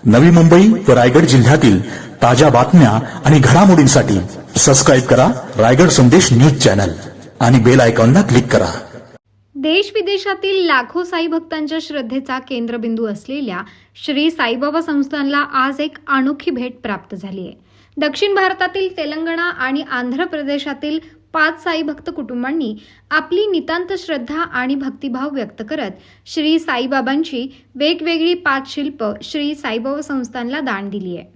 नवी मुंबई व रायगड जिल्ह्यातील ताज्या बातम्या आणि घडामोडींसाठी सबस्क्राईब करा रायगड संदेश न्यूज चॅनल आणि बेल आयकॉनला क्लिक करा. देश विदेशातील लाखो साई भक्तांच्या श्रद्धेचा केंद्रबिंदू असलेल्या श्री साईबाबा संस्थानला आज एक अनोखी भेट प्राप्त झाली आहे. दक्षिण भारतातील तेलंगणा आणि आंध्र प्रदेशातील पाच साई भक्त कुटुंबांनी आपली नितांत श्रद्धा आणि भक्तिभाव व्यक्त करत श्री साईबाबांची वेगवेगळी पाच शिल्प श्री साईबाबा संस्थानला दान दिली आहे.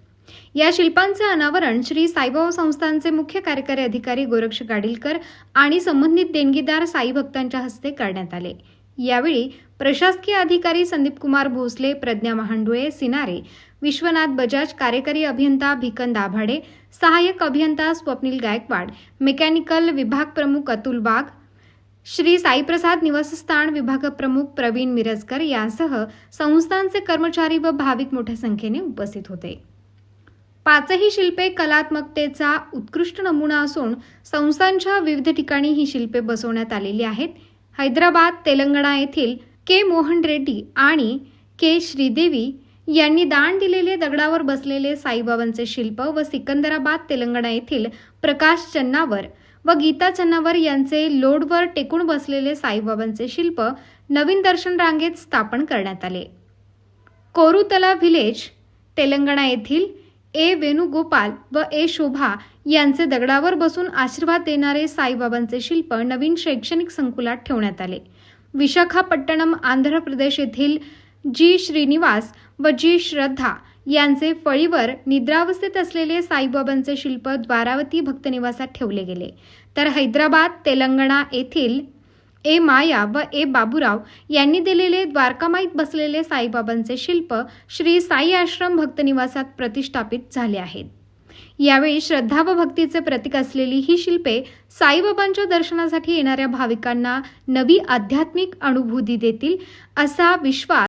या शिल्पांचे अनावरण श्री साईबाबा संस्थानचे मुख्य कार्यकारी अधिकारी गोरक्ष गाडीलकर आणि संबंधित देणगीदार साई भक्तांच्या हस्ते करण्यात आले. यावेळी प्रशासकीय अधिकारी संदीप कुमार भोसले प्रज्ञा महांडुळे सिनारे विश्वनाथ बजाज कार्यकारी अभियंता भिकन दाभाडे सहाय्यक अभियंता स्वप्नील गायकवाड मेकॅनिकल विभाग प्रमुख अतुल वाघ श्री साईप्रसाद निवासस्थान विभाग प्रमुख प्रवीण मिरजकर यांसह संस्थांचे कर्मचारी व भाविक मोठ्या संख्येने उपस्थित होते. पाचही शिल्पे कलात्मकतेचा उत्कृष्ट नमुना असून संस्थांच्या विविध ठिकाणी ही शिल्पे बसवण्यात आलेली आहेत. हैदराबाद तेलंगणा येथील के मोहन रेड्डी आणि के श्रीदेवी यांनी दान दिलेले दगडावर बसलेले साईबाबांचे शिल्प व सिकंदराबाद तेलंगणा येथील प्रकाश चन्नावर व गीता चन्नावर यांचे लोडवर टेकून बसलेले साईबाबांचे शिल्प नवीन दर्शन रांगेत स्थापन करण्यात आले. कोरुतला व्हिलेज तेलंगणा येथील ए वेणुगोपाल व ए शोभा यांचे दगडावर बसून आशीर्वाद देणारे साईबाबांचे शिल्प नवीन शैक्षणिक संकुलात ठेवण्यात आले. विशाखापट्टणम आंध्र प्रदेश येथील जी श्रीनिवास व जी श्रद्धा यांचे फळीवर निद्रावस्थेत असलेले साईबाबांचे शिल्प द्वारावती भक्तनिवासात ठेवले गेले. तर हैदराबाद तेलंगणा येथील ए माया व ए बाबूराव यांनी दिलेले द्वारकामाईत बसलेले साईबाबांचे शिल्प श्री साई आश्रम भक्तनिवासात प्रतिष्ठापित झाले आहेत. यावेळी श्रद्धा व भक्तीचे प्रतीक असलेली ही शिल्पे साईबाबांच्या दर्शनासाठी येणाऱ्या भाविकांना नवी आध्यात्मिक अनुभूती देतील असा विश्वास